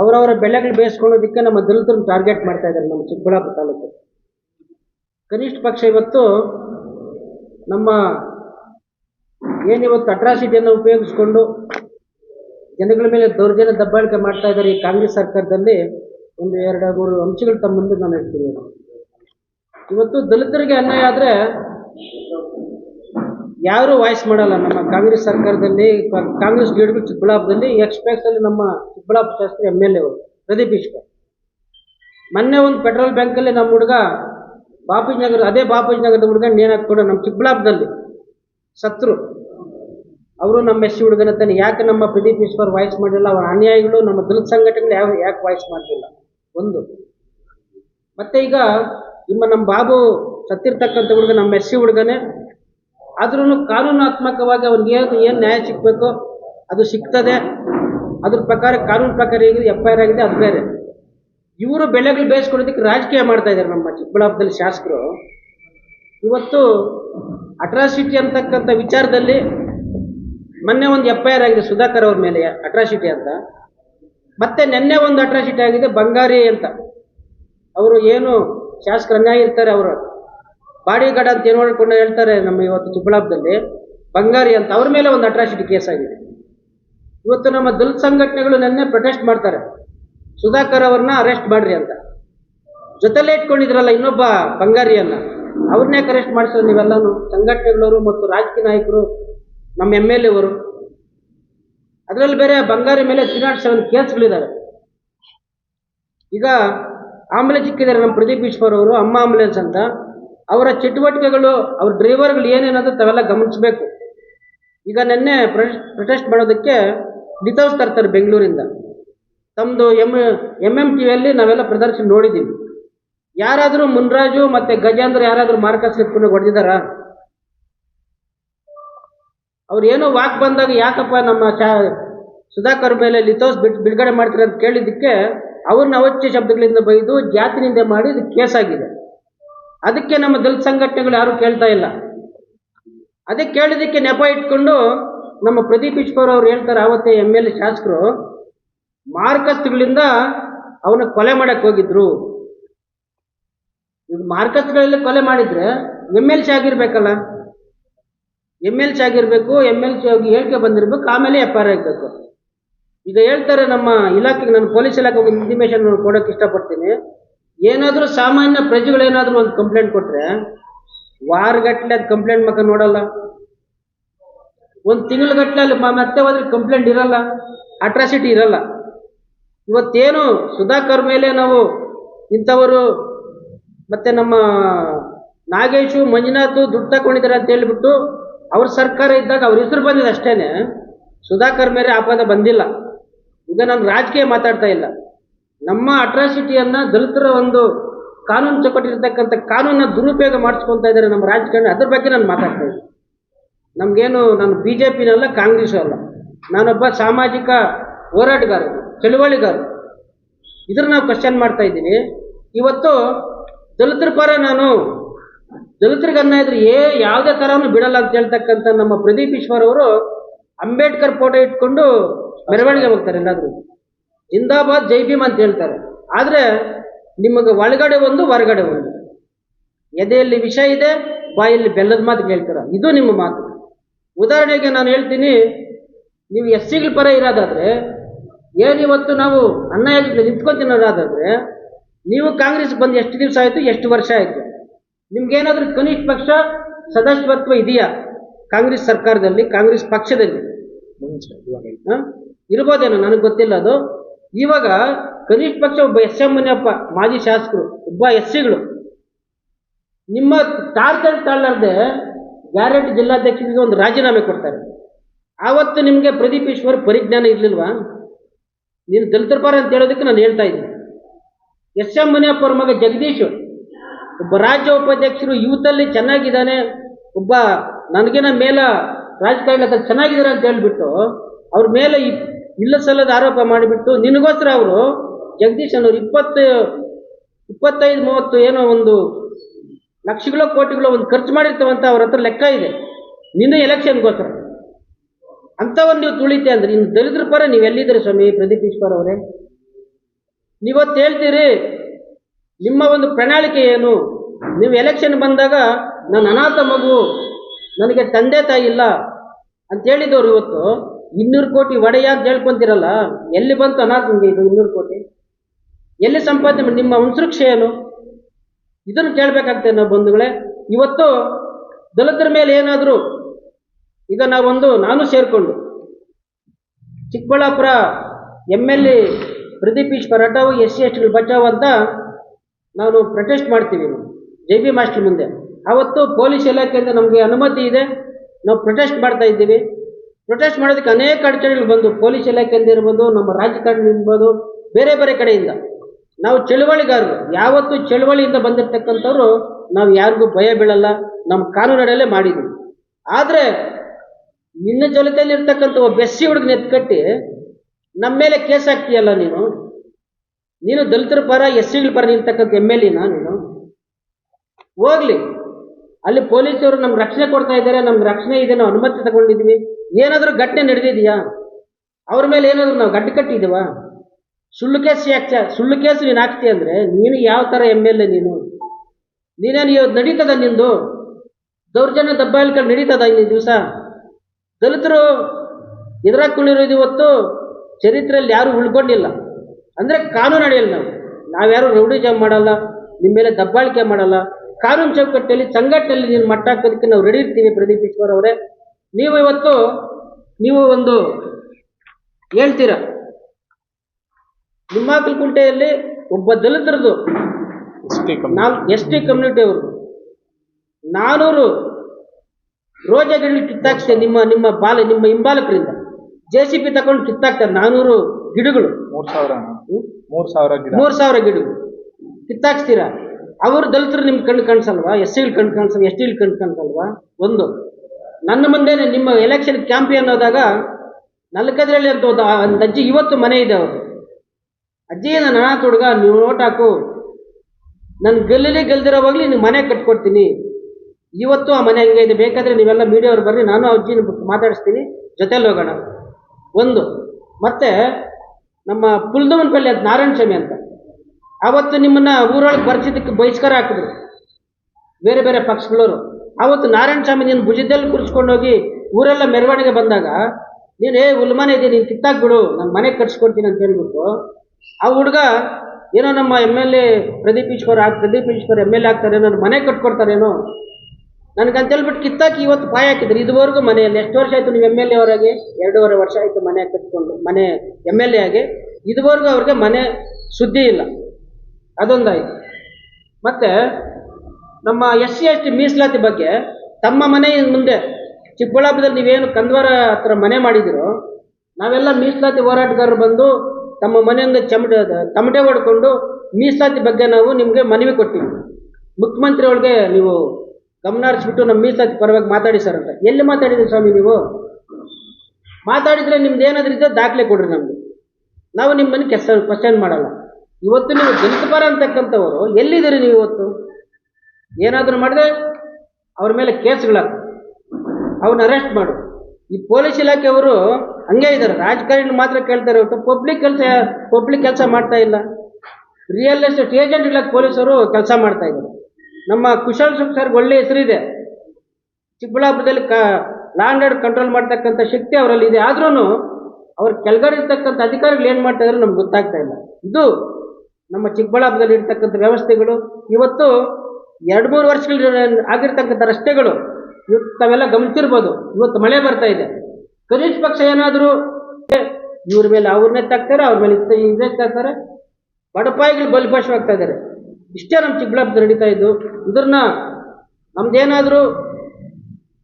ಅವರವರ ಬೆಳೆಗಳು ಬೇಯಿಸ್ಕೊಳ್ಳೋದಕ್ಕೆ ನಮ್ಮ ದಲಿತರನ್ನು ಟಾರ್ಗೆಟ್ ಮಾಡ್ತಾ ಇದ್ದಾರೆ ನಮ್ಮ ಚಿಕ್ಕಬಳ್ಳಾಪುರ ತಾಲೂಕು. ಕನಿಷ್ಠ ಪಕ್ಷ ಇವತ್ತು ನಮ್ಮ ಏನಿವತ್ತು ಅಟ್ರಾಸಿಟಿಯನ್ನು ಉಪಯೋಗಿಸ್ಕೊಂಡು ಜನಗಳ ಮೇಲೆ ದೌರ್ಜನ್ಯ ದಬ್ಬಾಳಿಕೆ ಮಾಡ್ತಾ ಇದ್ದಾರೆ ಈ ಕಾಂಗ್ರೆಸ್ ಸರ್ಕಾರದಲ್ಲಿ ಒಂದು ಎರಡು ಮೂರು ಅಂಶಗಳು ತಮ್ಮ ಮುಂದೆ ನಾನು ಹೇಳ್ತೀನಿ. ಇವತ್ತು ದಲಿತರಿಗೆ ಅನ್ಯಾಯ ಆದರೆ ಯಾರೂ ವಾಯ್ಸ್ ಮಾಡಲ್ಲ ನಮ್ಮ ಕಾಂಗ್ರೆಸ್ ಸರ್ಕಾರದಲ್ಲಿ, ಕಾಂಗ್ರೆಸ್ ಲೀಡರ್ಗಳು ಚಿಕ್ಕಬಳ್ಳಾಪುರದಲ್ಲಿ ಎಕ್ಸ್ಪೆಕ್ಟಲ್ಲಿ ನಮ್ಮ Chikkaballapur Shastri M L A ಅವರು. ಪ್ರದೀಪ್ ಈಶ್ವರ್ ಮೊನ್ನೆ ಒಂದು ಪೆಟ್ರೋಲ್ ಬ್ಯಾಂಕಲ್ಲಿ ನಮ್ಮ ಹುಡುಗ ಬಾಪೂಜಿ ನಗರ, ಅದೇ ಬಾಪೂಜಿ ನಗರದ ಹುಡುಗ ನೇಣಾಕ್ಕೊಂಡು ನಮ್ಮ ಚಿಕ್ಕಬಳ್ಳಾಪುರದಲ್ಲಿ ಸತ್ರು. ಅವರು ನಮ್ಮ ಎಸ್ ಸಿ ಹುಡುಗನ ತಾನೆ ಯಾಕೆ ನಮ್ಮ ಪ್ರದೀಪ್ ಈಶ್ವರ್ ವಾಯ್ಸ್ ಮಾಡಿಲ್ಲ? ಅವರ ಅನ್ಯಾಯಿಗಳು, ನಮ್ಮ ದಲಿತ ಸಂಘಟನೆಗಳು ಯಾವ ಯಾಕೆ ವಾಯ್ಸ್ ಮಾಡಲಿಲ್ಲ? ಒಂದು. ಮತ್ತೆ ಈಗ ನಿಮ್ಮ ನಮ್ಮ ಬಾಬು ಸತ್ತಿರ್ತಕ್ಕಂಥ ಹುಡುಗ ನಮ್ಮ ಎಸ್ ಸಿ ಹುಡುಗನೇ ಆದ್ರೂ ಕಾನೂನಾತ್ಮಕವಾಗಿ ಅವ್ನಿಗೆ ಏನು ಏನು ನ್ಯಾಯ ಸಿಗಬೇಕು, ಅದು ಸಿಗ್ತದೆ. ಅದ್ರ ಪ್ರಕಾರ ಕಾನೂನು ಪ್ರಕಾರ ಈಗ ಎಫ್ ಐ ಆರ್ ಆಗಿದೆ, ಅದು ಬೇರೆ. ಇವರು ಬೆಳೆಗಳು ಬೇಯಿಸ್ಕೊಳ್ಳೋದಕ್ಕೆ ರಾಜಕೀಯ ಮಾಡ್ತಾ ಇದ್ದಾರೆ ನಮ್ಮ ಚಿಕ್ಕಬಳ್ಳಾಪುರದಲ್ಲಿ ಶಾಸಕರು. ಇವತ್ತು ಅಟ್ರಾಸಿಟಿ ಅಂತಕ್ಕಂಥ ವಿಚಾರದಲ್ಲಿ ಮೊನ್ನೆ ಒಂದು ಎಫ್ ಐ ಆರ್ ಆಗಿದೆ ಸುಧಾಕರ್ ಅವ್ರ ಮೇಲೆ, ಅಟ್ರಾಸಿಟಿ ಅಂತ. ಮತ್ತೆ ನಿನ್ನೆ ಒಂದು ಅಟ್ರಾಸಿಟಿ ಆಗಿದೆ ಬಂಗಾರಿ ಅಂತ. ಅವರು ಏನು ಶಾಸಕರು ಅನ್ಯಾಯ ಇರ್ತಾರೆ ಅವರು. ಬಾಡಿಗಾರ್ಡ್ ಅಂತ ಏನು ಮಾಡ್ಕೊಂಡು ಹೇಳ್ತಾರೆ ನಮ್ಮ ಇವತ್ತು ಚಿಕ್ಕಬಳ್ಳಾಪುರದಲ್ಲಿ? ಬಂಗಾರಿ ಅಂತ. ಅವ್ರ ಮೇಲೆ ಒಂದು ಅಟ್ರಾಸಿಟಿ ಕೇಸ್ ಆಗಿದೆ. ಇವತ್ತು ನಮ್ಮ ದಲಿತ ಸಂಘಟನೆಗಳು ನಿನ್ನೆ ಪ್ರೊಟೆಸ್ಟ್ ಮಾಡ್ತಾರೆ. ಸುಧಾಕರ್ ಅವ್ರನ್ನ ಅರೆಸ್ಟ್ ಮಾಡ್ರಿ ಅಂತ. ಜೊತೆಲೇ ಇಟ್ಕೊಂಡಿದ್ರಲ್ಲ ಇನ್ನೊಬ್ಬ ಬಂಗಾರಿಯನ್ನ. ಅವ್ರನ್ನೇ ಅರೆಸ್ಟ್ ಮಾಡಿಸೋದು ನೀವೆಲ್ಲನೂ ಸಂಘಟನೆಗಳವರು ಮತ್ತು ರಾಜಕೀಯ ನಾಯಕರು, ನಮ್ಮ ಎಂ ಎಲ್ ಎವರು ಅದರಲ್ಲಿ ಬೇರೆ ಬಂಗಾರಿ ಮೇಲೆ ತ್ರೀ ನಾಟ್ ಸೆವೆನ್ ಕೇಸ್ಗಳಿದ್ದಾವೆ ಈಗ ಆಂಬುಲೆನ್ಸ್ ಸಿಕ್ಕಿದ್ದಾರೆ ನಮ್ಮ ಪ್ರದೀಪ್ ಈಶ್ವರ್ ಅವರು, ಅಮ್ಮ ಆಂಬುಲೆನ್ಸ್ ಅಂತ. ಅವರ ಚಟುವಟಿಕೆಗಳು, ಅವ್ರ ಡ್ರೈವರ್ಗಳು ಏನೇನದು ತಾವೆಲ್ಲ ಗಮನಿಸಬೇಕು. ಈಗ ನಿನ್ನೆ ಪ್ರೊಟೆಸ್ಟ್ ಮಾಡೋದಕ್ಕೆ ಡಿತೌಸ್ ತರ್ತಾರೆ ಬೆಂಗಳೂರಿಂದ. ತಮ್ಮದು ಎಂ ಎಂ ಎಂ ಟಿವಿಯಲ್ಲಿ ನಾವೆಲ್ಲ ಪ್ರದರ್ಶನ ನೋಡಿದ್ದೀವಿ. ಯಾರಾದರೂ ಮುನ್ರಾಜು ಮತ್ತು ಗಜೇಂದ್ರ ಯಾರಾದರೂ ಮಾರ್ಕಸ್ ಇಟ್ಕೊಂಡು ಹೊಡೆದಿದ್ದಾರಾ? ಅವ್ರು ಏನೋ ವಾಕ್ ಬಂದಾಗ ಯಾಕಪ್ಪ ನಮ್ಮ ಚಾ ಸುಧಾಕರ್ ಮೇಲೆ ಲಿಥೋಸ್ ಬಿಡ್ ಬಿಡುಗಡೆ ಮಾಡ್ತೀರ ಅಂತ ಕೇಳಿದ್ದಕ್ಕೆ ಅವ್ರನ್ನ ಅವಚ್ಯ ಶಬ್ದಗಳಿಂದ ಬೈದು ಜಾತಿ ನಿಂದೆ ಮಾಡಿ ಇದು ಕೇಸಾಗಿದೆ ಅದಕ್ಕೆ ನಮ್ಮ ದಲಿತ ಸಂಘಟನೆಗಳು ಯಾರೂ ಕೇಳ್ತಾ ಇಲ್ಲ. ಅದಕ್ಕೆ ಕೇಳಿದ್ದಕ್ಕೆ ನೆಪ ಇಟ್ಕೊಂಡು ನಮ್ಮ ಪ್ರದೀಪ್ ಈಶ್ವರ್ ಅವ್ರು ಹೇಳ್ತಾರೆ, ಆವತ್ತೇ ಎಂ ಎಲ್ ಎ ಶಾಸಕರು ಮಾರ್ಕಸ್ತ್ಗಳಿಂದ ಅವನ ಕೊಲೆ ಮಾಡಕ್ಕೆ ಹೋಗಿದ್ರು. ಈಗ ಮಾರ್ಕಸ್ಗಳಲ್ಲಿ ಕೊಲೆ ಮಾಡಿದ್ರೆ ಎಂ ಎಲ್ ಸಿ ಆಗಿರ್ಬೇಕಲ್ಲ. ಎಂ ಎಲ್ ಸಿ ಆಗಿರ್ಬೇಕು ಎಂ ಎಲ್ ಸಿ ಹೋಗಿ ಹೇಳಿಕೆ ಬಂದಿರ್ಬೇಕು, ಆಮೇಲೆ ಎಫ್ ಆರ್ ಆಗಬೇಕು. ಈಗ ಹೇಳ್ತಾರೆ ನಮ್ಮ ಇಲಾಖೆಗೆ, ನಾನು ಪೊಲೀಸ್ ಹೋಗಿ ಇಂಟಿಮೇಷನ್ ಕೊಡೋಕೆ ಇಷ್ಟಪಡ್ತೀನಿ. ಏನಾದರೂ ಸಾಮಾನ್ಯ ಪ್ರಜೆಗಳೇನಾದರೂ ಒಂದು ಕಂಪ್ಲೇಂಟ್ ಕೊಟ್ಟರೆ ವಾರಗಟ್ಟಲೆ ಅದು ಕಂಪ್ಲೇಂಟ್ ಮಕ್ಕ ನೋಡಲ್ಲ. ಒಂದು ತಿಂಗಳಗಟ್ಟಲೆ ಅಲ್ಲಿ ಮತ್ತೆ ಹೋದ್ರೆ ಕಂಪ್ಲೇಂಟ್ ಇರಲ್ಲ ಅಟ್ರಾಸಿಟಿ ಇರಲ್ಲ. ಇವತ್ತೇನು ಸುಧಾಕರ್ ಮೇಲೆ ನಾವು ಇಂಥವರು ಮತ್ತೆ ನಮ್ಮ ನಾಗೇಶು, ಮಂಜುನಾಥ್ ದುಡ್ಡು ತಗೊಂಡಿದ್ದಾರೆ ಅಂತ ಹೇಳ್ಬಿಟ್ಟು ಅವ್ರ ಸರ್ಕಾರ ಇದ್ದಾಗ ಅವ್ರ ಹೆಸರು ಬಂದಿದೆ ಅಷ್ಟೇ ಸುಧಾಕರ್ ಮೇಲೆ ಆಪಾದ ಬಂದಿಲ್ಲ. ಈಗ ನಾನು ರಾಜಕೀಯ ಮಾತಾಡ್ತಾ ಇಲ್ಲ. ನಮ್ಮ ಅಟ್ರಾಸಿಟಿಯನ್ನ ದಲಿತರ ಒಂದು ಕಾನೂನು ಚೌಕಟ್ಟಿರ್ತಕ್ಕಂಥ ಕಾನೂನನ್ನ ದುರುಪಯೋಗ ಮಾಡಿಸ್ಕೊತಾ ಇದ್ದಾರೆ ನಮ್ಮ ರಾಜಕಾರಣ. ಅದ್ರ ಬಗ್ಗೆ ನಾನು ಮಾತಾಡ್ತಾ ಇದ್ದೀನಿ. ನಮಗೇನು, ನಾನು ಬಿ ಜೆ ಪಿನಲ್ಲ ಕಾಂಗ್ರೆಸ್ ಅಲ್ಲ ನಾನೊಬ್ಬ ಸಾಮಾಜಿಕ ಹೋರಾಟಗಾರ, ಚಳುವಳಿಗಾರ. ಇದ್ರ ನಾವು ಕ್ವಶನ್ ಮಾಡ್ತಾ ಇದ್ದೀವಿ ಇವತ್ತು ದಲಿತರ ಪರ ನಾನು, ದಲಿತರಿಗೆ ಅನ್ನ ಇದ್ರೆ ಏ ಯಾವುದೇ ಥರನೂ ಬಿಡಲ್ಲ ಅಂತ ಹೇಳ್ತಕ್ಕಂಥ ನಮ್ಮ ಪ್ರದೀಪ್ ಈಶ್ವರ್ ಅವರು ಅಂಬೇಡ್ಕರ್ ಫೋಟೋ ಇಟ್ಕೊಂಡು ಮೆರವಣಿಗೆ ಹೋಗ್ತಾರೆ ಎಲ್ಲಾದ್ರೂ. ಜಿಂದಾಬಾದ್ ಜೈ ಭೀಮ್ ಅಂತ ಹೇಳ್ತಾರೆ. ಆದರೆ ನಿಮಗೆ ಒಳಗಡೆ ಒಂದು, ಹೊರಗಡೆ ಒಂದು. ಎದೆಯಲ್ಲಿ ವಿಷ ಇದೆ, ಬಾಯಲ್ಲಿ ಬೆಲ್ಲದ ಮಾತು ಕೇಳ್ತಾರೆ. ಇದು ನಿಮ್ಮ ಮಾತು. ಉದಾಹರಣೆಗೆ ನಾನು ಹೇಳ್ತೀನಿ, ನೀವು ಎಸ್ ಸಿಗಳ ಪರ ಇರೋದಾದ್ರೆ ಏನಿವತ್ತು ನಾವು ಅನ್ಯಾಯ ನಿಂತ್ಕೊಂತಿರೋದಾದ್ರೆ, ನೀವು ಕಾಂಗ್ರೆಸ್ ಬಂದು ಎಷ್ಟು ದಿವಸ ಆಯಿತು, ಎಷ್ಟು ವರ್ಷ ಆಯಿತು? ನಿಮ್ಗೇನಾದ್ರೂ ಕನಿಷ್ಠ ಪಕ್ಷ ಸದಸ್ಯತ್ವ ಇದೆಯಾ? ಕಾಂಗ್ರೆಸ್ ಸರ್ಕಾರದಲ್ಲಿ, ಕಾಂಗ್ರೆಸ್ ಪಕ್ಷದಲ್ಲಿ? ಇರ್ಬೋದೇನೋ, ನನಗೆ ಗೊತ್ತಿಲ್ಲ ಅದು. ಇವಾಗ ಕನಿಷ್ಠ ಪಕ್ಷ ಒಬ್ಬ ಎಸ್ ಎಂ ಮುನಿಯಪ್ಪ, ಮಾಜಿ ಶಾಸಕರು, ಒಬ್ಬ ಎಸ್ ಸಿಗಳು ನಿಮ್ಮ ತಾಳಲಾರ್ದೆ ಗ್ಯಾರಂಟಿ ಜಿಲ್ಲಾಧ್ಯಕ್ಷರಿಗೆ ಒಂದು ರಾಜೀನಾಮೆ ಕೊಡ್ತಾರೆ. ಆವತ್ತು ನಿಮಗೆ ಪ್ರದೀಪ್ ಈಶ್ವರ್ ಪರಿಜ್ಞಾನ ಇರಲಿಲ್ವಾ? ನೀನು ದಲಿತರ ಅಂತ ಹೇಳೋದಕ್ಕೆ ನಾನು ಹೇಳ್ತಾ ಇದ್ದೀನಿ. ಎಸ್ ಎಂ ಮುನಿಯಪ್ಪ ಅವ್ರ ಮಗ ಜಗದೀಶ್ ಒಬ್ಬ ರಾಜ್ಯ ಉಪಾಧ್ಯಕ್ಷರು ಯೂತಲ್ಲಿ ಚೆನ್ನಾಗಿದ್ದಾನೆ, ಒಬ್ಬ ನನಗಿನ ಮೇಲ ರಾಜಕಾರಣದಲ್ಲಿ ಚೆನ್ನಾಗಿದ್ದಾರೆ ಅಂತ ಹೇಳ್ಬಿಟ್ಟು ಅವ್ರ ಮೇಲೆ ಇಲ್ಲ ಸಲ್ಲದ ಆರೋಪ ಮಾಡಿಬಿಟ್ಟು ನಿನಗೋಸ್ಕರ ಅವರು ಜಗದೀಶ್ ಅನ್ನೋರು ಇಪ್ಪತ್ತು, ಇಪ್ಪತ್ತೈದು, ಮೂವತ್ತು ಏನೋ ಒಂದು ಲಕ್ಷಗಳೋ ಕೋಟಿಗಳೋ ಒಂದು ಖರ್ಚು ಮಾಡಿರ್ತವಂತ ಅವ್ರ ಹತ್ರ ಲೆಕ್ಕ ಇದೆ. ನಿನ್ನ ಎಲೆಕ್ಷನ್ಗೋಸ್ಕರ ಅಂಥವನ್ನ ನೀವು ತುಳಿತೆ ಅಂದ್ರೆ, ಇನ್ನು ದಲಿತರ ಪರ ನೀವು ಎಲ್ಲಿದ್ದೀರಿ ಸ್ವಾಮಿ? ಪ್ರದೀಪ್ ಈಶ್ವರ್ ಅವರೇ. ನೀವತ್ತು ಹೇಳ್ತೀರಿ, ನಿಮ್ಮ ಒಂದು ಪ್ರಣಾಳಿಕೆ ಏನು? ನೀವು ಎಲೆಕ್ಷನ್ ಬಂದಾಗ ನನ್ನ ಅನಾಥ ಮಗು, ನನಗೆ ತಂದೆ ತಾಯಿ ಇಲ್ಲ ಅಂತ ಹೇಳಿದವರು ಇವತ್ತು. ಇನ್ನೂರು ಕೋಟಿ ಒಡೆಯ ಅಂತ ಹೇಳ್ಕೊಂತೀರಲ್ಲ, ಎಲ್ಲಿ ಬಂತು ಅನಾಥ ಇದು ಇನ್ನೂರು ಕೋಟಿ? ಎಲ್ಲಿ ಸಂಪಾದನೆ ನಿಮ್ಮ ವಂಶವೃಕ್ಷ ಏನು? ಇದನ್ನು ಕೇಳಬೇಕಾಗ್ತದೆ ನಾವು ಬಂಧುಗಳೇ. ಇವತ್ತು ದಲಿತರ ಮೇಲೆ ಏನಾದರೂ ಈಗ ನಾವೊಂದು ನಾನು ಸೇರಿಕೊಂಡು Chikkaballapur M L A Pradeep Eshwar ಹಟಾವು S C S T ಬಚಾವ್ ಅಂತ ನಾನು ಪ್ರೊಟೆಸ್ಟ್ ಮಾಡ್ತೀವಿ ಜೆ ಬಿ ಮಾಸ್ಟರ್ ಮುಂದೆ. ಆವತ್ತು ಪೊಲೀಸ್ ಇಲಾಖೆಯಿಂದ ನಮಗೆ ಅನುಮತಿ ಇದೆ. ನಾವು ಪ್ರೊಟೆಸ್ಟ್ ಮಾಡ್ತಾ ಇದ್ದೀವಿ. ಪ್ರೊಟೆಸ್ಟ್ ಮಾಡೋದಕ್ಕೆ ಅನೇಕ ಅಡಚಣೆಗಳು ಬಂದು, ಪೊಲೀಸ್ ಇಲಾಖೆಯಿಂದ ಇರ್ಬೋದು, ನಮ್ಮ ರಾಜಕಾರಣ ಇರ್ಬೋದು, ಬೇರೆ ಬೇರೆ ಕಡೆಯಿಂದ. ನಾವು ಚಳುವಳಿಗಾರರು, ಯಾವತ್ತು ಚಳುವಳಿಯಿಂದ ಬಂದಿರತಕ್ಕಂಥವ್ರು ನಾವು ಯಾರಿಗೂ ಭಯ ಬೀಳಲ್ಲ, ನಮ್ಮ ಕಾನೂನಡೆಯಲ್ಲೇ ಮಾಡಿದ್ದೀವಿ. ಆದರೆ, ನಿನ್ನ ಜೊತೆಯಲ್ಲಿರ್ತಕ್ಕಂಥ ಒಬ್ಬ ಬೆಸ್ಸಿ ಹುಡುಗನ ಎತ್ಕಟ್ಟಿ ನಮ್ಮ ಮೇಲೆ ಕೇಸ್ ಹಾಕ್ತೀಯಲ್ಲ ನೀನು? ನೀನು ದಲಿತರ ಪರ ಎಸ್ ಸಿಗಳ ಪರ ನಿಲ್ತಕ್ಕಂಥ ಎಂ ಎಲ್ ಎನಾ ನೀನು? ಹೋಗ್ಲಿ. ಅಲ್ಲಿ ಪೊಲೀಸರು ನಮ್ಗೆ ರಕ್ಷಣೆ ಕೊಡ್ತಾ ಇದ್ದಾರೆ, ನಮ್ಗೆ ರಕ್ಷಣೆ ಇದೆ, ನಾವು ಅನುಮತಿ ತಗೊಂಡಿದ್ವಿ ಏನಾದರೂ ಘಟನೆ ನಡೆದಿದೆಯಾ? ಅವ್ರ ಮೇಲೆ ಏನಾದರೂ ನಾವು ಗಡ್ಡ ಕಟ್ಟಿದ್ದೀವಾ? ಸುಳ್ಳು ಕೇಸ್ ಯಾಕೆ ಸುಳ್ಳು ಕೇಸ್ ನೀನು ಹಾಕ್ತಿ ಅಂದರೆ ನೀನು ಯಾವ ಥರ ಎಂ ಎಲ್ ಎ ನೀನು? ನೀನೇನು ಇವತ್ತು ನಡೀತದ ನಿಂದು? ದೌರ್ಜನ್ಯ ದಬ್ಬಾಯಿಲ್ಕೊಂಡು ನಡೀತದ ಇನ್ನೊಂದು ದಿವಸ? ದಲಿತರು ಎದುರಾಗ ಕುಳಿರೋದು ಇವತ್ತು ಚರಿತ್ರೆಯಲ್ಲಿ ಯಾರೂ ಉಳ್ಕೊಂಡಿಲ್ಲ. ಅಂದರೆ ಕಾನೂನು ನಡೆಯಲ್ಲ ನಾವು. ನಾವ್ಯಾರು ರೌಡಿಜಮ್ ಮಾಡಲ್ಲ ನಿಮ್ಮ ಮೇಲೆ ದಬ್ಬಾಳಿಕೆ ಮಾಡಲ್ಲ. ಕಾನೂನು ಚೌಕಟ್ಟಲ್ಲಿ, ಸಂಘಟನೆಯಲ್ಲಿ ನೀನು ಮಟ್ಟ ಹಾಕೋದಕ್ಕೆ ನಾವು ರೆಡಿ ಇರ್ತೀವಿ ಪ್ರದೀಪ್ ಈಶ್ವರ್ ಅವರೇ. ನೀವು ಇವತ್ತು, ನೀವು ಒಂದು ಹೇಳ್ತೀರಾ. ನಿಮ್ಮಾಕಲ್ಕುಂಟೆಯಲ್ಲಿ ಒಬ್ಬ ದಲಿತರದು. S T community. ಅವರು. ನಾನೂರು ರೋಜಾಗಿಡಲಿ ಕಿತ್ತಾಕ್ಸ್ತೆ ನಿಮ್ಮ ನಿಮ್ಮ ಬಾಲ ನಿಮ್ಮ ಹಿಂಬಾಲಕರಿಂದ. ಜೆ ಸಿ ಪಿ ತಗೊಂಡು ಕಿತ್ತಾಕ್ತಾರೆ ನಾನೂರು ಗಿಡಗಳು. ಮೂರ್ ಸಾವಿರ. ಮೂರು ಸಾವಿರ ಗಿಡ. ಮೂರು ಸಾವಿರ ಗಿಡಗಳು. ಕಿತ್ತಾಕ್ಸ್ತೀರಾ? ಅವರು ದಲಿತರು ನಿಮ್ಗೆ ಕಣ್ಣು ಕಾಣಿಸಲ್ವಾ? ಎಸ್ ಸಿಗಳು ಕಣ್ಣು ಕಾಣಿಸಲ್ವಾ ಎಸ್ ಟಿಗಳು ಕಣ್ಣು ಕಾಣಿಸಲ್ವಾ? ಒಂದು. ನನ್ನ ಮುಂದೆನೆ ನಿಮ್ಮ ಎಲೆಕ್ಷನ್ ಕ್ಯಾಂಪಿಯನ್ ಆದಾಗ ನಲ್ಕದ್ರಲ್ಲಿ ಅಂತ ಒಂದು ಅಜ್ಜಿ ಇವತ್ತು ಮನೆ ಇದೆ ಅವರು ಅಜ್ಜಿ ನನ್ನ ಹಣ ಹುಡುಗ ನೀವು ನೋಟ್ ಹಾಕು. ನಾನು ಗೆಲ್ಲಲಿ ಗೆಲ್ದಿರೋವಾಗಲಿ ನೀವು ಮನೆ ಕಟ್ಕೊಡ್ತೀನಿ. ಇವತ್ತು ಆ ಮನೆ ಹಂಗೆ ಇದೆ, ಬೇಕಾದರೆ ನೀವೆಲ್ಲ ಮೀಡಿಯಾವ್ರು ಬರ್ರಿ, ನಾನು ಅಜ್ಜಿ ಅಜ್ಜಿನ ಮಾತಾಡಿಸ್ತೀನಿ. ಜೊತೆಲಿ ಹೋಗೋಣ. ಒಂದು, ಮತ್ತೆ ನಮ್ಮ ಪುಲ್ದವನಪಲ್ಲಿ ಅದು ನಾರಾಯಣ ಸ್ವಾಮಿ ಅಂತ. ಆವತ್ತು ನಿಮ್ಮನ್ನ ಊರೊಳಗೆ ಬರ್ಸಿದ್ದಕ್ಕೆ ಬಹಿಷ್ಕಾರ ಹಾಕಿದ್ರು. ಬೇರೆ ಬೇರೆ ಪಕ್ಷಗಳವರು. ಆವತ್ತು ನಾರಾಯಣ ಸ್ವಾಮಿ ನೀನು ಭುಜದಲ್ಲಿ ಕೂರಿಸ್ಕೊಂಡೋಗಿ ಊರೆಲ್ಲ ಮೆರವಣಿಗೆ ಬಂದಾಗ, ನೀನು, ಏ ಉಲ್ಮನೆ ಇದೆ, ನೀನು ಕಿತ್ತಾಕ್ಬಿಡು ನಾನು ಮನೆ ಕಟ್ಸ್ಕೊಡ್ತೀನಿ ಅಂತ ಹೇಳ್ಬಿಟ್ಟು ಆ ಹುಡುಗ ಏನೋ ನಮ್ಮ M L A Pradeep Eshwar ಆ Pradeep Eshwar M L A ಆಗ್ತಾರೆ, ನನ್ನ ಮನೆ ಕಟ್ಕೊಡ್ತಾರೇನೋ. ನನಗಂತೇಳ್ಬಿಟ್ಟು ಕಿತ್ತಾಕಿ ಇವತ್ತು ಪಾಯ ಹಾಕಿದ್ರು ಇದುವರೆಗೂ ಮನೆಯಲ್ಲಿ ಎಷ್ಟು ವರ್ಷ ಆಯಿತು ನೀವು ಎಂ ಎಲ್ ಎ ಅವರಾಗಿ? ಎರಡೂವರೆ ವರ್ಷ ಆಯಿತು ಮನೆ ಕಟ್ಕೊಂಡು, ಮನೆ ಎಂ ಎಲ್ ಎ ಆಗಿ. ಇದುವರೆಗೂ ಅವ್ರಿಗೆ ಮನೆ ಸುದ್ದಿ ಇಲ್ಲ. ಅದೊಂದಾಯಿತು. ಮತ್ತು ನಮ್ಮ ಎಸ್ ಸಿ ಎಸ್ ಟಿ ಮೀಸಲಾತಿ ಬಗ್ಗೆ ತಮ್ಮ ಮನೆ ಮುಂದೆ ಚಿಕ್ಕಬಳ್ಳಾಪುರದಲ್ಲಿ ನೀವೇನು ಕಂದ್ವಾರ ಹತ್ರ ಮನೆ ಮಾಡಿದಿರೋ ನಾವೆಲ್ಲ ಮೀಸಲಾತಿ ಹೋರಾಟಗಾರರು ಬಂದು ತಮ್ಮ ಮನೆಯಿಂದ ಚಮಟ, ತಮಟೆ ಹೊಡ್ಕೊಂಡು ಮೀಸಲಾತಿ ಬಗ್ಗೆ ನಾವು ನಿಮಗೆ ಮನವಿ ಕೊಟ್ಟಿವಿ. ಮುಖ್ಯಮಂತ್ರಿ ಒಳಗೆ ನೀವು ಗಮನ ಹರಿಸ್ಬಿಟ್ಟು ನಮ್ಮ ಮೀಸಲಾತಿ ಪರವಾಗಿ ಮಾತಾಡಿ ಸರ್ ಅಂತ. ಎಲ್ಲಿ ಮಾತಾಡಿದ್ರಿ ಸ್ವಾಮಿ ನೀವು? ಮಾತಾಡಿದ್ರೆ ನಿಮ್ದು ಏನಾದ್ರೂ ಇದ್ದರೆ ದಾಖಲೆ ಕೊಡ್ರಿ ನಮಗೆ. ನಾವು ನಿಮ್ಮನ್ನು ಕೆಸ, ಕ್ವಶನ್ ಮಾಡಲ್ಲ. ಇವತ್ತು ನೀವು ದಲಿತ ಅಂತಕ್ಕಂಥವರು, ಎಲ್ಲಿದ್ದೀರಿ ನೀವು ಇವತ್ತು? ಏನಾದರೂ ಮಾಡಿದ್ರೆ ಅವ್ರ ಮೇಲೆ ಕೇಸ್ಗಳ ಅವ್ರನ್ನ ಅರೆಸ್ಟ್ ಮಾಡು. ಈ ಪೊಲೀಸ್ ಇಲಾಖೆಯವರು ಹಂಗೆ ಇದ್ದಾರೆ. ರಾಜಕಾರಣಿ ಮಾತ್ರ ಕೇಳ್ತಾರೆ ಹೊರತು ಪಬ್ಲಿಕ್ ಕೆಲಸ ಪಬ್ಲಿಕ್ ಕೆಲಸ ಮಾಡ್ತಾ ಇಲ್ಲ. ರಿಯಲ್ ಎಸ್ಟೇಟ್ ಏಜೆಂಟ್ ಇಲಾಖೆ ಪೊಲೀಸರು ಕೆಲಸ ಮಾಡ್ತಾ ಇದ್ದಾರೆ. ನಮ್ಮ ಕುಶಲ್ ಸರ್ಗೆ ಒಳ್ಳೆ ಹೆಸರಿದೆ. ಚಿಕ್ಕಬಳ್ಳಾಪುರದಲ್ಲಿ ಕ ಲಾಂಡ್ ಆರ್ಡ್ ಕಂಟ್ರೋಲ್ ಮಾಡ್ತಕ್ಕಂಥ ಶಕ್ತಿ ಅವರಲ್ಲಿ ಇದೆ. ಆದ್ರೂ ಅವ್ರ ಕೆಳಗಡೆ ಇರ್ತಕ್ಕಂಥ ಅಧಿಕಾರಿಗಳು ಏನು ಮಾಡ್ತಾ ಇದ್ದಾರೆ ನಮ್ಗೆ ಗೊತ್ತಾಗ್ತಾ ಇಲ್ಲ. ಇದು ನಮ್ಮ ಚಿಕ್ಕಬಳ್ಳಾಪುರದಲ್ಲಿ ಇರ್ತಕ್ಕಂಥ ವ್ಯವಸ್ಥೆಗಳು. ಇವತ್ತು ಎರಡು ಮೂರು ವರ್ಷಗಳ ಆಗಿರ್ತಕ್ಕಂಥ ರಸ್ತೆಗಳು ಇವತ್ತು ತಾವೆಲ್ಲ ಗಮನಿಸಿರ್ಬೋದು. ಇವತ್ತು ಮಳೆ ಬರ್ತಾ ಇದೆ. ಕನಿಷ್ಠ ಪಕ್ಷ ಏನಾದರೂ ಇವ್ರ ಮೇಲೆ ಅವ್ರನ್ನೇ ತಾಕ್ತಾರೆ, ಅವ್ರ ಮೇಲೆ ಇದೇ ತಾಕ್ತಾರೆ. ಬಡಪಾಯಿಗಳು ಬಲಿಪಶವಾಗ್ತಾ ಇದ್ದಾರೆ. ಇಷ್ಟೇ ನಮ್ಮ ಚಿಕ್ಕಬಳ್ಳಾಪುರ ನಡೀತಾ ಇದ್ದು, ಇದನ್ನ ನಮ್ದೇನಾದರೂ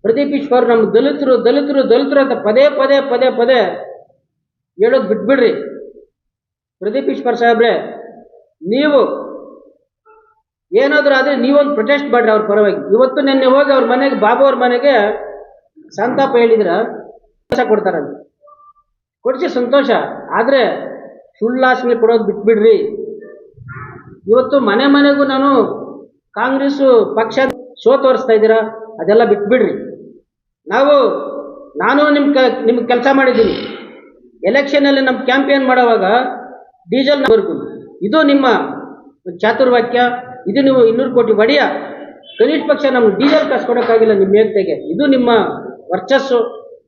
ಪ್ರದೀಪ್ ಈಶ್ವರ್ ನಮ್ಮ ದಲಿತರು ದಲಿತರು ದಲಿತರು ಅಂತ ಪದೇ ಪದೇ ಪದೇ ಪದೇ ಹೇಳೋದು ಬಿಟ್ಬಿಡ್ರಿ. ಪ್ರದೀಪ್ ಈಶ್ವರ್ ಸಾಹೇಬ್ರೆ, ನೀವು ಏನಾದರೂ ಆದರೆ ನೀವೊಂದು ಪ್ರೊಟೆಸ್ಟ್ ಮಾಡ್ರಿ ಅವ್ರ ಪರವಾಗಿ. ಇವತ್ತು ನಿನ್ನೆ ಹೋಗಿ ಅವ್ರ ಮನೆಗೆ, ಬಾಬು ಅವ್ರ ಮನೆಗೆ ಸಂತಾಪ ಹೇಳಿದ್ರ, ಸಂತೋಷ ಕೊಡ್ತಾರಂತೆ ಕೊಡಿಸಿ ಸಂತೋಷ. ಆದರೆ ಸುಳ್ಳಾಸನೆ ಕೊಡೋದು ಬಿಟ್ಬಿಡ್ರಿ. ಇವತ್ತು ಮನೆ ಮನೆಗೂ ನಾನು ಕಾಂಗ್ರೆಸ್ಸು ಪಕ್ಷ ಸೋ ತೋರಿಸ್ತಾ ಇದ್ದೀರಾ, ಅದೆಲ್ಲ ಬಿಟ್ಬಿಡ್ರಿ. ನಾವು, ನಾನು ನಿಮ್ಮ ಕ, ನಿಮ್ಗೆ ಕೆಲಸ ಮಾಡಿದ್ದೀನಿ. ಎಲೆಕ್ಷನಲ್ಲಿ ನಮ್ಮ ಕ್ಯಾಂಪೇನ್ ಮಾಡೋವಾಗ ಡೀಸೆಲ್ ವರ್ಗು ಇದು ನಿಮ್ಮ ಚಾತುರ್ವಾಕ್ಯ. ಇದು ನೀವು ಇನ್ನೂರು ಕೋಟಿ ಒಡೆಯ. ಕನಿಷ್ಠ ಪಕ್ಷ ನಮ್ಗೆ ಡೀಸೆಲ್ ಕಾಸು ಕೊಡೋಕ್ಕಾಗಿಲ್ಲ ನಿಮ್ಮ ಏಕತೆಗೆ ಇದು ನಿಮ್ಮ ವರ್ಚಸ್ಸು.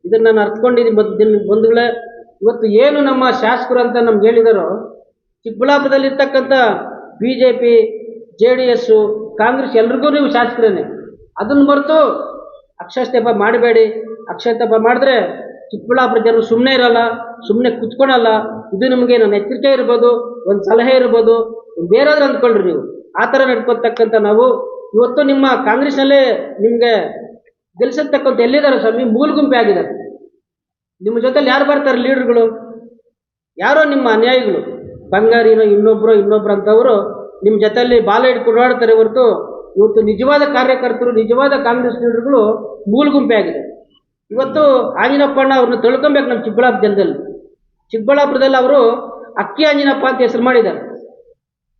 ಇದನ್ನು ನಾನು ಅರ್ಥಕೊಂಡಿದ್ದೀನಿ ಬಂದು ಬಂಧುಗಳೇ. ಇವತ್ತು ಏನು ನಮ್ಮ ಶಾಸಕರು ಅಂತ ನಮ್ಗೆ ಹೇಳಿದಾರೋ, ಚಿಕ್ಕಬಳ್ಳಾಪುರದಲ್ಲಿರ್ತಕ್ಕಂಥ B J P J D S Congress ಎಲ್ರಿಗೂ ನೀವು ಶಾಸಕರೇನೆ. ಅದನ್ನು ಮರೆತು ಅಕ್ಷಯಸ್ತೇಪ ಮಾಡಬೇಡಿ. ಅಕ್ಷಯಸ್ತೇಪ ಮಾಡಿದ್ರೆ ಚಿಕ್ಕಬಳ್ಳಾಪುರ ಜನರು ಸುಮ್ಮನೆ ಇರಲ್ಲ ಸುಮ್ಮನೆ ಕುತ್ಕೊಳಲ್ಲ. ಇದು ನಿಮಗೆ ನನ್ನ ಎಚ್ಚರಿಕೆ ಇರ್ಬೋದು, ಒಂದು ಸಲಹೆ ಇರ್ಬೋದು. ಬೇರೆಯಾದ್ರೂ ಅಂದ್ಕೊಳ್ರಿ ನೀವು. ಆ ಥರ ನಡ್ಕೊತಕ್ಕಂಥ ನಾವು ಇವತ್ತು ನಿಮ್ಮ ಕಾಂಗ್ರೆಸ್ನಲ್ಲೇ ನಿಮಗೆ ಗೆಲ್ಸತಕ್ಕಂಥ ಎಲ್ಲಿದ್ದಾರೆ ಸ್ವಾಮಿ? ಮೂಲ ಗುಂಪೆ ಆಗಿದ್ದಾರೆ. ನಿಮ್ಮ ಜೊತೆಲಿ ಯಾರು ಬರ್ತಾರೆ ಲೀಡರ್ಗಳು? ಯಾರೋ ನಿಮ್ಮ ಅನ್ಯಾಯಿಗಳು? ಬಂಗಾರಿನೋ ಇನ್ನೊಬ್ಬರು ಇನ್ನೊಬ್ರು ನಿಮ್ಮ ಜೊತೆಯಲ್ಲಿ ಬಾಲ ಹಿಡ್ಕೊಂಡು ಹೊರತು ಇವತ್ತು ನಿಜವಾದ ಕಾರ್ಯಕರ್ತರು, ನಿಜವಾದ ಕಾಂಗ್ರೆಸ್ ಲೀಡರ್ಗಳು ಮೂಲ ಗುಂಪೆ ಆಗಿದೆ. ಇವತ್ತು ಆಂಜಿನಪ್ಪಣ್ಣ ಅವ್ರನ್ನ ತಿಳ್ಕೊಬೇಕು ನಮ್ಮ ಚಿಕ್ಕಬಳ್ಳಾಪುರ ಜನದಲ್ಲಿ ಚಿಕ್ಕಬಳ್ಳಾಪುರದಲ್ಲಿ ಅವರು ಅಕ್ಕಿ ಆಂಜಿನಪ್ಪ ಅಂತ ಹೆಸರು ಮಾಡಿದ್ದಾರೆ.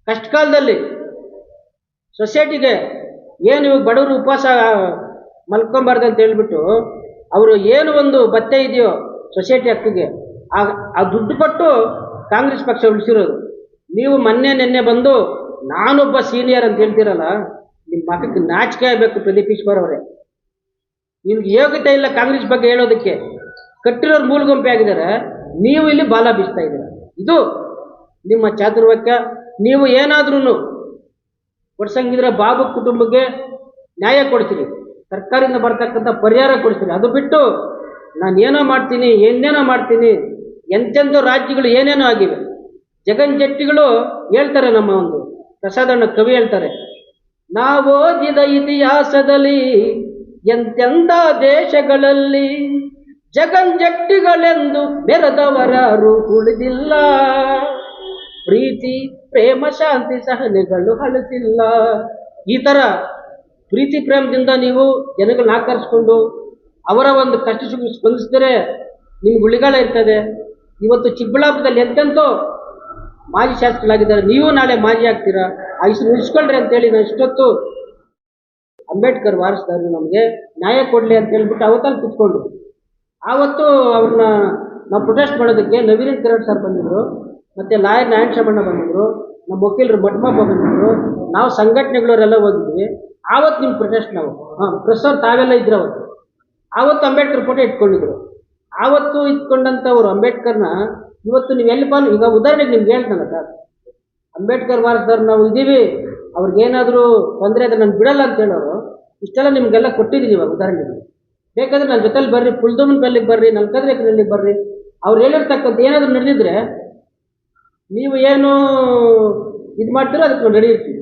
ಕಷ್ಟ ಕಾಲದಲ್ಲಿ ಸೊಸೈಟಿಗೆ ಏನು ಇವಾಗ ಬಡವರು ಉಪವಾಸ ಮಲ್ಕೊಬಾರ್ದು ಅಂತ ಹೇಳ್ಬಿಟ್ಟು ಅವರು ಏನು ಒಂದು ಬತ್ತೆ ಇದೆಯೋ ಸೊಸೈಟಿ ಹಕ್ಕಿಗೆ, ಆ ಆ ದುಡ್ಡು ಕೊಟ್ಟು ಕಾಂಗ್ರೆಸ್ ಪಕ್ಷ ಉಳಿಸಿರೋದು. ನೀವು ಮೊನ್ನೆ ನಿನ್ನೆ ಬಂದು ನಾನೊಬ್ಬ ಸೀನಿಯರ್ ಅಂತ ಹೇಳ್ತೀರಲ್ಲ, ನಿಮ್ಮ ಮಕ್ಕಕ್ಕೆ ನಾಚಿಕೆ ಆಗಬೇಕು ಪ್ರದೀಪ್ ಈಶ್ವರ್ ಅವರೇ. ನಿಮ್ಗೆ ಯೋಗ್ಯತೆ ಇಲ್ಲ ಕಾಂಗ್ರೆಸ್ ಬಗ್ಗೆ ಹೇಳೋದಕ್ಕೆ. ಕಟ್ಟಿರೋರು ಮೂಲಗುಂಪೆ ಆಗಿದ್ದಾರೆ. ನೀವು ಇಲ್ಲಿ ಬಾಲ ಬೀಸ್ತಾ ಇದ್ದೀರ. ಇದು ನಿಮ್ಮ ಚಾತುರ್ವಕ್ಯ. ನೀವು ಏನಾದ್ರೂ ಕೊಡ್ಸಂಗಿದ್ರೆ ಬಾಬು ಕುಟುಂಬಕ್ಕೆ ನ್ಯಾಯ ಕೊಡ್ತೀರಿ ಸರ್ಕಾರದಿಂದ ಬರ್ತಕ್ಕಂಥ ಪರಿಹಾರ ಕೊಡ್ತೀರಿ ಅದು ಬಿಟ್ಟು ನಾನು ಏನೋ ಮಾಡ್ತೀನಿ, ಏನೇನೋ ಮಾಡ್ತೀನಿ ಎಂತೆಂಥ ರಾಜ್ಯಗಳು ಏನೇನೋ ಆಗಿವೆ. ಜಗನ್ ಜಟ್ಟಿಗಳು ಹೇಳ್ತಾರೆ ನಮ್ಮ ಒಂದು ಪ್ರಸಾದಣ್ಣ ಕವಿ ಹೇಳ್ತಾರೆ, ನಾವು ಓದಿದ ಇತಿಹಾಸದಲ್ಲಿ ಎಂತೆಂಥ ದೇಶಗಳಲ್ಲಿ ಜಗನ್ ಜಟ್ಟಿಗಳೆಂದು ಬೆರೆದವರಾರು ಉಳಿದಿಲ್ಲ. ಪ್ರೀತಿ, ಪ್ರೇಮ, ಶಾಂತಿ ಸಹನೆಗಳು ಹಳಸಿಲ್ಲ ಈ ಥರ ಪ್ರೀತಿ, ಪ್ರೇಮದಿಂದ ನೀವು ಜನಗಳನ್ನ ಆಕರ್ಷಿಕೊಂಡು ಅವರ ಒಂದು ಕಷ್ಟ ಸುಖ ಸ್ಪಂದಿಸಿದರೆ ನಿಮ್ಗೆ ಉಳಿಗಾಲ ಇರ್ತದೆ. ಇವತ್ತು ಚಿಕ್ಕಬಳ್ಳಾಪುರದಲ್ಲಿ ಎಂತೆಂತೋ ಮಾಜಿ ಶಾಸಕರಾಗಿದ್ದಾರೆ. ನೀವು ನಾಳೆ ಮಾಜಿ ಆಗ್ತೀರಾ? ಆ ಹೆಸರು ಉಳಿಸ್ಕೊಳ್ರಿ ಅಂತೇಳಿ ನಾನು ಇಷ್ಟೊತ್ತು ಅಂಬೇಡ್ಕರ್ ವಾರಿಸ್ತಾರೆ ನಮಗೆ ನ್ಯಾಯ ಕೊಡಲಿ ಅಂತ ಹೇಳ್ಬಿಟ್ಟು ಅವತ್ತಲ್ಲಿ ಕುತ್ಕೊಂಡು, ಆವತ್ತು ಅವ್ರನ್ನ ನಾವು ಪ್ರೊಟೆಸ್ಟ್ ಮಾಡೋದಕ್ಕೆ ನವೀನ್ ಕಿರಣ್ ಸರ್ ಬಂದಿದ್ರು. ಮತ್ತು ಲಾಯರ್ ನಾರಾಯಣ ಶಮಣ್ಣ ಬಂದಿದ್ರು, ನಮ್ಮ ವಕೀಲರು ಮಠಮಪ್ಪ ಬಂದಿದ್ರು, ನಾವು ಸಂಘಟನೆಗಳವರೆಲ್ಲ ಹೋಗಿದ್ವಿ. ಆವತ್ತು ನಿಮ್ಮ ಪ್ರೊಟೆಸ್ಟ್ ನಾವು. ಹಾಂ, ಪ್ರೊಫೆಸರ್ ತಾವೆಲ್ಲ ಇದ್ರು ಅವತ್ತು ಆವತ್ತು ಅಂಬೇಡ್ಕರ್ ಫೋಟೋ ಇಟ್ಕೊಂಡಿದ್ರು. ಆವತ್ತು ಇಟ್ಕೊಂಡಂಥವ್ರು ಅಂಬೇಡ್ಕರ್ನ ಇವತ್ತು ನೀವು ಎಲ್ಲಿ ಬಂದು ಈಗ ಉದಾಹರಣೆಗೆ ನಿಮ್ಗೆ ಹೇಳ್ತಾನೆ ಸರ್. ಅಂಬೇಡ್ಕರ್ ವಾರಸ್ದಾರ್ ನಾವು ಇದ್ದೀವಿ ಅವ್ರಿಗೇನಾದರೂ ತೊಂದರೆ ಆದರೆ ನಾನು ಬಿಡಲ್ಲ ಅಂತ ಹೇಳೋರು. ಇಷ್ಟೆಲ್ಲ ನಿಮಗೆಲ್ಲ ಕೊಟ್ಟಿದ್ದೀನಿ ಇವಾಗ ಉದಾಹರಣೆಗೆ. ಬೇಕಾದ್ರೆ ನನ್ನ ಜೊತೆಲಿ ಬರ್ರಿ ಪುಲ್ದಮ್ಮನ ಬೆಲ್ಲಿಗೆ ಬರ್ರಿ ನಲ್ಕದ್ರೇಕನಲ್ಲಿ ಬರ್ರಿ. ಅವ್ರು ಹೇಳಿರ್ತಕ್ಕಂಥ ಏನಾದರೂ ನಡೆದಿದ್ರೆ ನೀವು ಏನು ಇದು ಮಾಡ್ತೀರೋ ಅದಕ್ಕೆ ನಾವು ನಡೆಯಿರ್ತೀವಿ